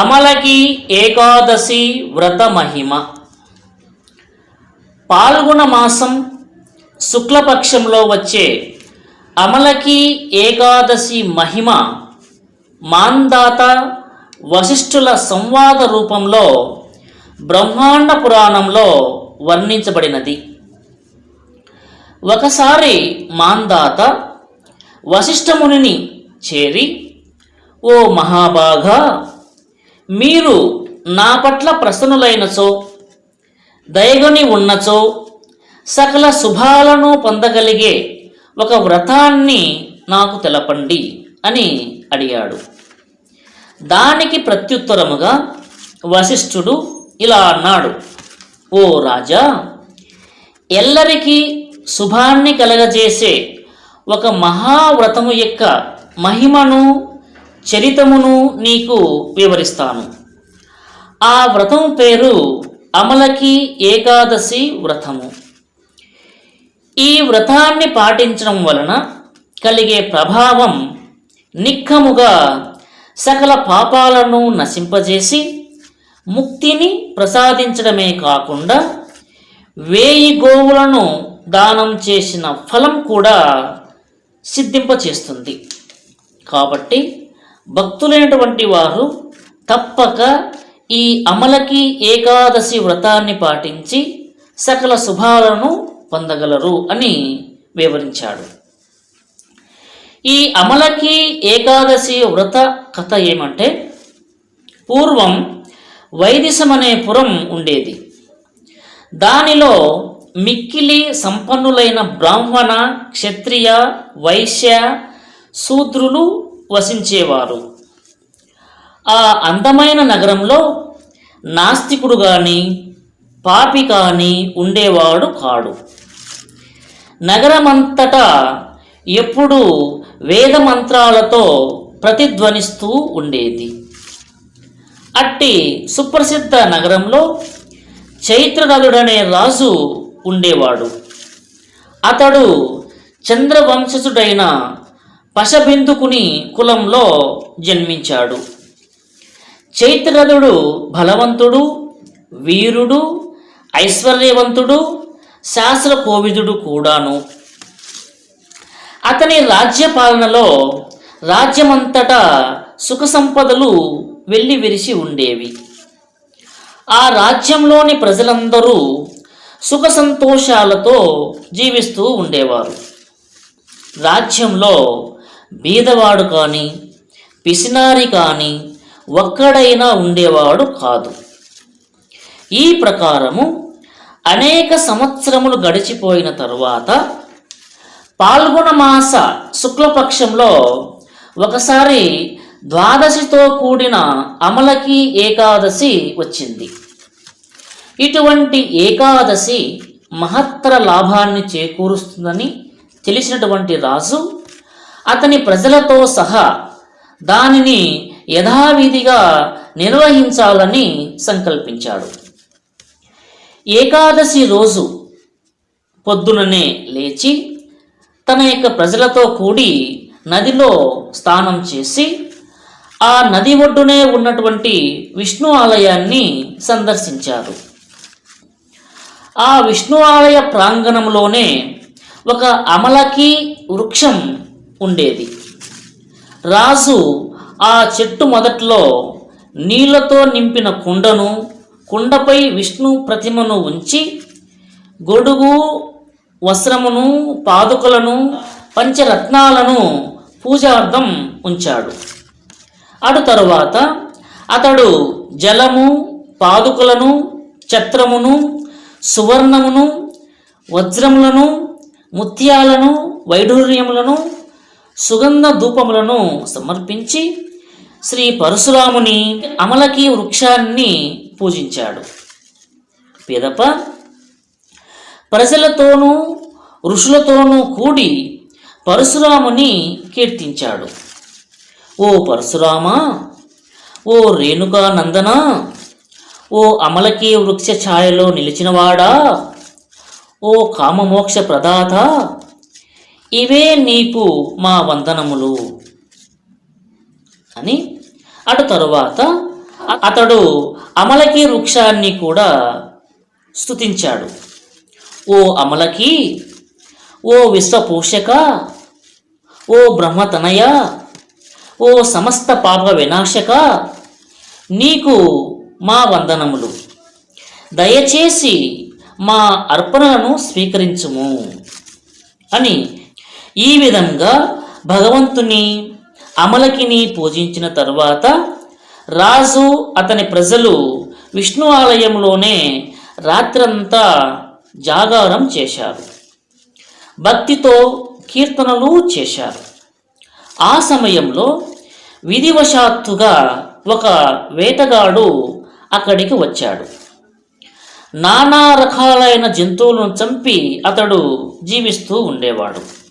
అమలకి ఏకాదశి వ్రత మహిమ. పాల్గొన మాసం శుక్లపక్షంలో వచ్చే అమలకి ఏకాదశి మహిమ మాందాత వశిష్ఠుల సంవాద రూపంలో బ్రహ్మాండ పురాణంలో వర్ణించబడినది. ఒకసారి మాందాత వశిష్ఠమునిని చేరి ఓ మహాభాగా మీరు నా పట్ల ప్రసన్నులైనచో దయగొని ఉన్నచో సకల శుభాలను పొందగలిగే ఒక వ్రతాన్ని నాకు తెలపండి అని అడిగాడు. దానికి ప్రత్యుత్తరముగా వశిష్ఠుడు ఇలా అన్నాడు. ఓ రాజా ఎల్లరికీ శుభాన్ని కలగజేసే ఒక మహావ్రతము యొక్క మహిమను చరితమును నీకు వివరిస్తాను. ఆ వ్రతం పేరు అమలకి ఏకాదశి వ్రతము. ఈ వ్రతాన్ని పాటించడం వలన కలిగే ప్రభావం నిక్కముగా సకల పాపాలను నశింపజేసి ముక్తిని ప్రసాదించడమే కాకుండా వేయి గోవులను దానం చేసిన ఫలం కూడా సిద్ధింపచేస్తుంది. కాబట్టి భక్తులైనటువంటి వారు తప్పక ఈ అమలకి ఏకాదశి వ్రతాన్ని పాటించి సకల శుభాలను పొందగలరు అని వివరించాడు. ఈ అమలకి ఏకాదశి వ్రత కథ ఏమంటే పూర్వం వైదిశం అనే పురం ఉండేది. దానిలో మిక్కిలి సంపన్నులైన బ్రాహ్మణ క్షత్రియ వైశ్య శూద్రులు వసించేవారు. ఆ అందమైన నగరంలో నాస్తికుడు కానీ పాపి కానీ ఉండేవాడు కాడు. నగరమంతటా ఎప్పుడూ వేదమంత్రాలతో ప్రతిధ్వనిస్తూ ఉండేది. అట్టి సుప్రసిద్ధ నగరంలో చైత్రరథుడనే రాజు ఉండేవాడు. అతడు చంద్రవంశజుడైన పశబిందుకుని కులంలో జన్మించాడు. చైత్రరథుడు బలవంతుడు వీరుడు ఐశ్వర్యవంతుడు శాస్త్ర కోవిదుడు కూడాను. అతని రాజ్యపాలనలో రాజ్యమంతటా సుఖ సంపదలు వెళ్ళి విరిసి ఉండేవి. ఆ రాజ్యంలోని ప్రజలందరూ సుఖ సంతోషాలతో జీవిస్తూ ఉండేవారు. రాజ్యంలో బీదవాడు కానీ పిసినారి కానీ ఒక్కడైనా ఉండేవాడు కాదు. ఈ ప్రకారము అనేక సంవత్సరములు గడిచిపోయిన తరువాత పాల్గొన మాస శుక్లపక్షంలో ఒకసారి ద్వాదశితో కూడిన అమలకి ఏకాదశి వచ్చింది. ఇటువంటి ఏకాదశి మహత్తర లాభాన్ని చేకూరుస్తుందని తెలిసినటువంటి రాజు అతని ప్రజలతో సహా దానిని యథావిధిగా నిర్వహించాలని సంకల్పించాడు. ఏకాదశి రోజు పొద్దుననే లేచి తన యొక్క ప్రజలతో కూడి నదిలో స్నానం చేసి ఆ నది ఒడ్డునే ఉన్నటువంటి విష్ణు ఆలయాన్ని సందర్శించారు. ఆ విష్ణు ఆలయ ప్రాంగణంలోనే ఒక అమలకి వృక్షం ఉండేది. రాజు ఆ చెట్టు మొదట్లో నీళ్ళతో నింపిన కుండను కుండపై విష్ణు ప్రతిమను ఉంచి గొడుగు వస్త్రమును పాదుకలను పంచరత్నాలను పూజార్థం ఉంచాడు. అటు తరువాత అతడు జలము పాదుకలను ఛత్రమును సువర్ణమును వజ్రములను ముత్యాలను వైఢూర్యములను సుగంధ ధూపములను సమర్పించి శ్రీ పరశురాముని అమలకి వృక్షాన్ని పూజించాడు. పిదప ప్రజలతోనూ ఋషులతోనూ కూడి పరశురాముని కీర్తించాడు. ఓ పరశురామా ఓ రేణుకా నందన ఓ అమలకి వృక్ష ఛాయలో నిలిచినవాడా ఓ కామమోక్ష ప్రదాత ఇవే నీకు మా వందనములు అని అటు తరువాత అతడు అమలకి వృక్షాన్ని కూడా స్తుతించాడు. ఓ అమలకి ఓ విశ్వపోషక ఓ బ్రహ్మతనయ ఓ సమస్త పాప వినాశక నీకు మా వందనములు. దయచేసి మా అర్పణలను స్వీకరించుము అని ఈ విధంగా భగవంతుని అమలకిని పూజించిన తరువాత రాజు అతని ప్రజలు విష్ణు ఆలయంలోనే రాత్రంతా జాగారం చేశారు. భక్తితో కీర్తనలు చేశారు. ఆ సమయంలో విధివశాత్తుగా ఒక వేటగాడు అక్కడికి వచ్చాడు. నానా రకాలైన జంతువులను చంపి అతడు జీవిస్తూ ఉండేవాడు.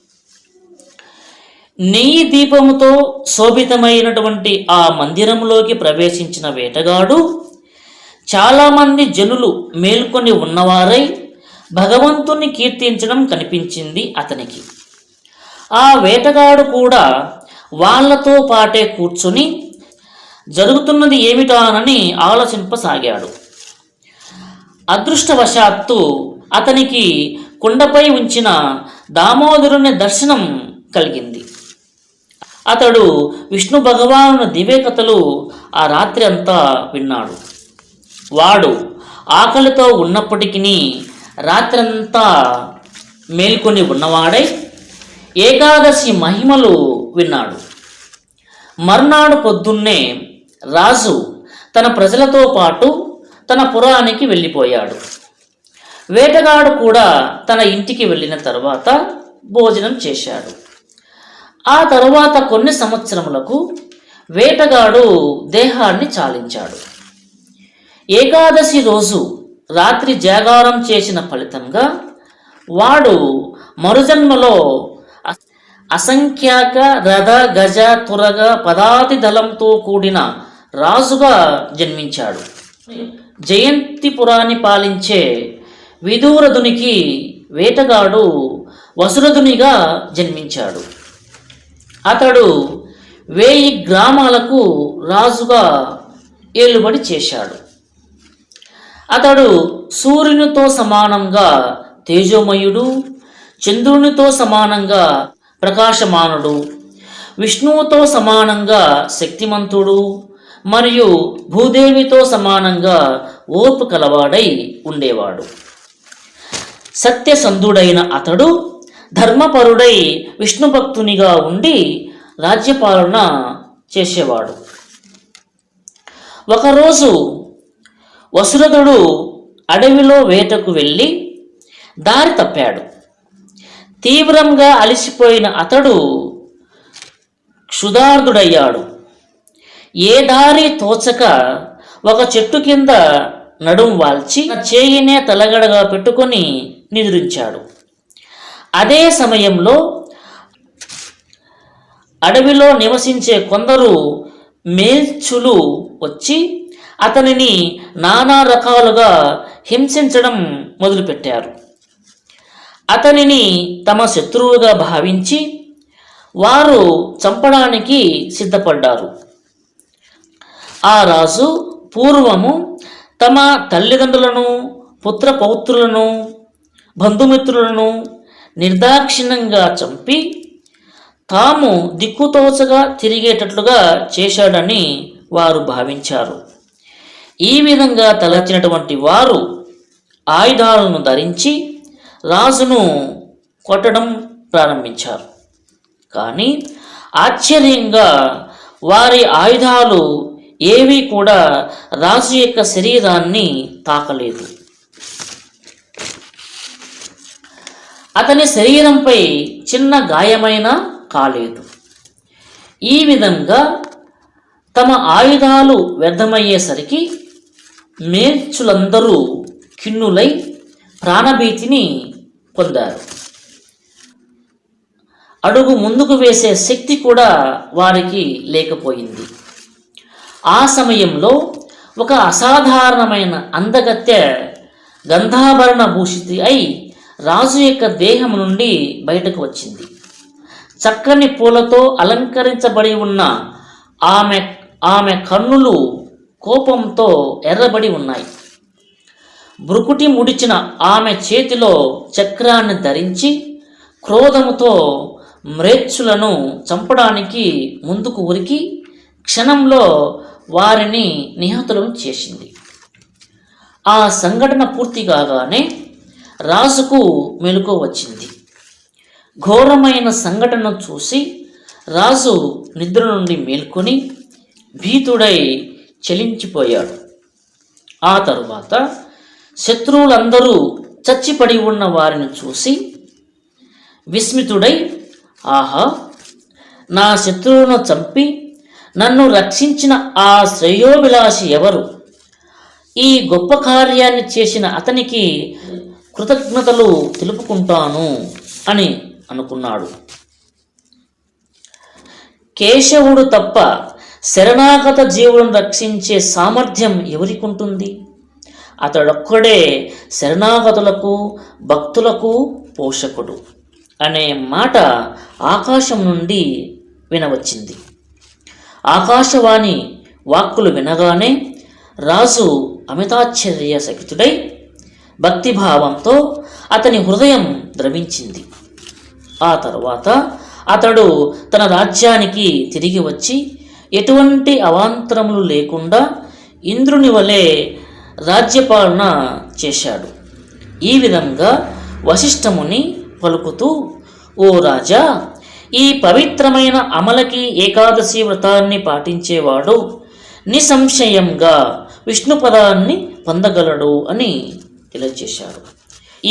నెయ్యి దీపముతో శోభితమైనటువంటి ఆ మందిరంలోకి ప్రవేశించిన వేటగాడు చాలామంది జనులు మేల్కొని ఉన్నవారై భగవంతుని కీర్తించడం కనిపించింది అతనికి. ఆ వేటగాడు కూడా వాళ్ళతో పాటే కూర్చుని జరుగుతున్నది ఏమిటానని ఆలోచింపసాగాడు. అదృష్టవశాత్తు అతనికి కుండపై ఉంచిన దామోదరుని దర్శనం కలిగింది. అతడు విష్ణు భగవాను దివ్యకథలు ఆ రాత్రి అంతా విన్నాడు. వాడు ఆకలితో ఉన్నప్పటికీ రాత్రంతా మేల్కొని ఉన్నవాడై ఏకాదశి మహిమలు విన్నాడు. మర్నాడు పొద్దున్నే రాజు తన ప్రజలతో పాటు తన పురానికి వెళ్ళిపోయాడు. వేటగాడు కూడా తన ఇంటికి వెళ్ళిన తర్వాత భోజనం చేశాడు. ఆ తరువాత కొన్ని సంవత్సరములకు వేటగాడు దేహాన్ని చాలించాడు. ఏకాదశి రోజు రాత్రి జాగారం చేసిన ఫలితంగా వాడు మరుజన్మలో అసంఖ్యాక రథ గజ తురగ పదాతి దళంతో కూడిన రాజుగా జన్మించాడు. జయంతిపురాన్ని పాలించే విదూరధునికి వేటగాడు వసురధునిగా జన్మించాడు. అతడు వేయి గ్రామాలకు రాజుగా ఏలుబడి చేశాడు. అతడు సూర్యునితో సమానంగా తేజోమయుడు చంద్రునితో సమానంగా ప్రకాశమానుడు విష్ణువుతో సమానంగా శక్తిమంతుడు మరియు భూదేవితో సమానంగా ఓర్పు కలవాడై ఉండేవాడు. సత్యసంధుడైన అతడు ధర్మపరుడై విష్ణు భక్తునిగా ఉండి రాజ్యపాలన చేసేవాడు. ఒకరోజు వసురథుడు అడవిలో వేటకు వెళ్ళి దారి తప్పాడు. తీవ్రంగా అలసిపోయిన అతడు క్షుదార్థుడయ్యాడు ఏ దారి తోచక ఒక చెట్టు కింద నడుం వాల్చి చేయినే తలగడగా పెట్టుకొని నిద్రించాడు. అదే సమయంలో అడవిలో నివసించే కొందరు మేల్చులు వచ్చి అతనిని నానా రకాలుగా హింసించడం మొదలుపెట్టారు. అతనిని తమ శత్రువుగా భావించి వారు చంపడానికి సిద్ధపడ్డారు. ఆ రాజు పూర్వము తమ తల్లిదండ్రులను పుత్ర పౌత్రులను బంధుమిత్రులను నిర్దాక్షిణ్యంగా చంపి తాము దిక్కుతోచగా తిరిగేటట్లుగా చేశాడని వారు భావించారు. ఈ విధంగా తలచినటువంటి వారు ఆయుధాలను ధరించి రాజును కొట్టడం ప్రారంభించారు. కానీ ఆశ్చర్యంగా వారి ఆయుధాలు ఏవీ కూడా రాజు యొక్క శరీరాన్ని తాకలేదు. అతని శరీరంపై చిన్న గాయమైన కాలేదు. ఈ విధంగా తమ ఆయుధాలు వ్యర్థమయ్యేసరికి మేర్చులందరూ కిన్నులై ప్రాణభీతిని పొందారు. అడుగు ముందుకు వేసే శక్తి కూడా వారికి లేకపోయింది. ఆ సమయంలో ఒక అసాధారణమైన అందగత్తె గంధాభరణ భూషితి అయి రాజు యొక్క దేహం నుండి బయటకు వచ్చింది. చక్కని పూలతో అలంకరించబడి ఉన్న ఆమె ఆమె కన్నులు కోపంతో ఎర్రబడి ఉన్నాయి. బ్రుకుటి ముడిచిన ఆమె చేతిలో చక్రాన్ని ధరించి క్రోధముతో మ్రేచ్చులను చంపడానికి ముందుకు ఉరికి క్షణంలో వారిని నిహతులను చేసింది. ఆ సంఘటన పూర్తి కాగానే రాజుకు మెలుకు వచ్చింది. ఘోరమైన సంఘటన చూసి రాజు నిద్ర నుండి మేల్కొని భీతుడై చలించిపోయాడు. ఆ తరువాత శత్రువులందరూ చచ్చిపడి ఉన్న వారిని చూసి విస్మితుడై ఆహా నా శత్రువును చంపి నన్ను రక్షించిన ఆ శ్రేయోభిలాషి ఎవరు? ఈ గొప్ప కార్యాన్ని చేసిన అతనికి కృతజ్ఞతలు తెలుపుకుంటాను అని అనుకున్నాడు. కేశవుడు తప్ప శరణాగత జీవులను రక్షించే సామర్థ్యం ఎవరికుంటుంది? అతడొక్కడే శరణాగతులకు భక్తులకు పోషకుడు అనే మాట ఆకాశం నుండి వినవచ్చింది. ఆకాశవాణి వాక్కులు వినగానే రాజు అమితాశ్చర్య సకితుడై భక్తిభావంతో అతని హృదయం ద్రవించింది. ఆ తర్వాత అతడు తన రాజ్యానికి తిరిగి వచ్చి ఎటువంటి అవాంతరములు లేకుండా ఇంద్రుని వలె రాజ్యపాలన చేశాడు. ఈ విధంగా వశిష్ఠముని పలుకుతూ ఓ రాజా ఈ పవిత్రమైన అమలకి ఏకాదశి వ్రతాన్ని పాటించేవాడు. నిసంశయంగా విష్ణుపదాన్ని పొందగలడు అని ఇలా చేశారు.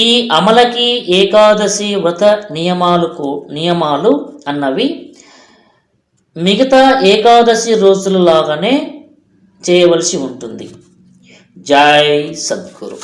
ఈ అమలకి ఏకాదశి వ్రత నియమాలకు నియమాలు అన్నవి మిగతా ఏకాదశి రోజుల లాగానే చేయవలసి ఉంటుంది. జై సద్గురు.